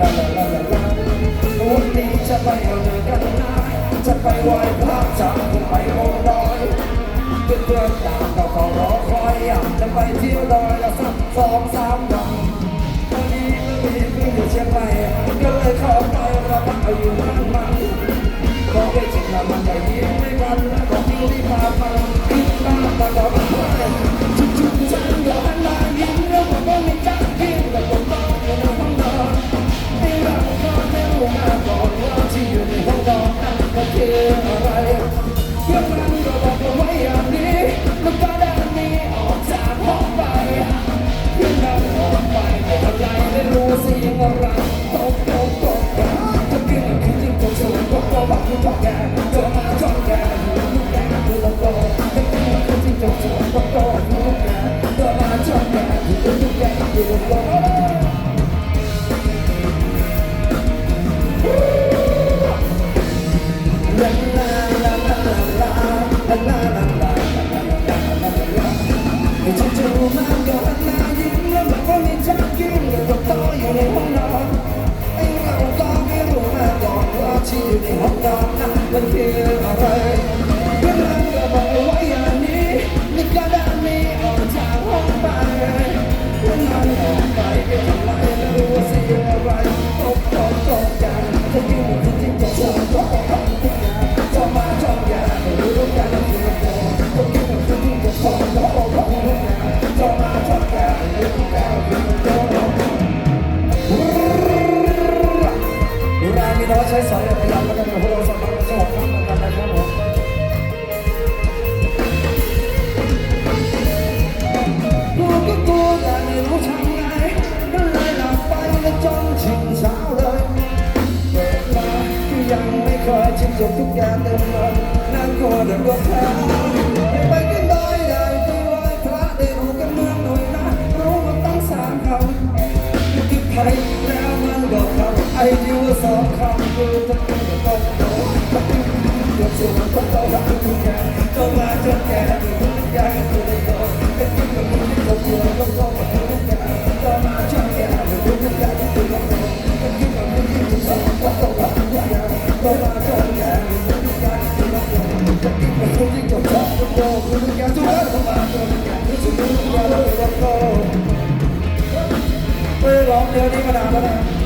la la la la la มูดนี้จะไปทำงานกันนะจะไปไหว้พระจะไปโมดอยเพื่อนๆต่างก็ขอรอคอยอยากจะไปเที่ยวดอยละสักสองสาม Yeah, I the hot dog, but รับประกันกัวเราสวแต่รู้ทำไงก็เลยลัไปแล้จนถึงเช้าเลยเปิดมาก็ยังไม่เคยชิมจบทุกอย่เต็มเลยน่ากลัวแต่ก็แพ้ไปกันได้ได้ไปไหว้พระได้รู้กันเมืองหน่อนะรู้มาตั้งสามคำไม่ติดใค ร้องเยอะนี่ก็นานแล้วนะ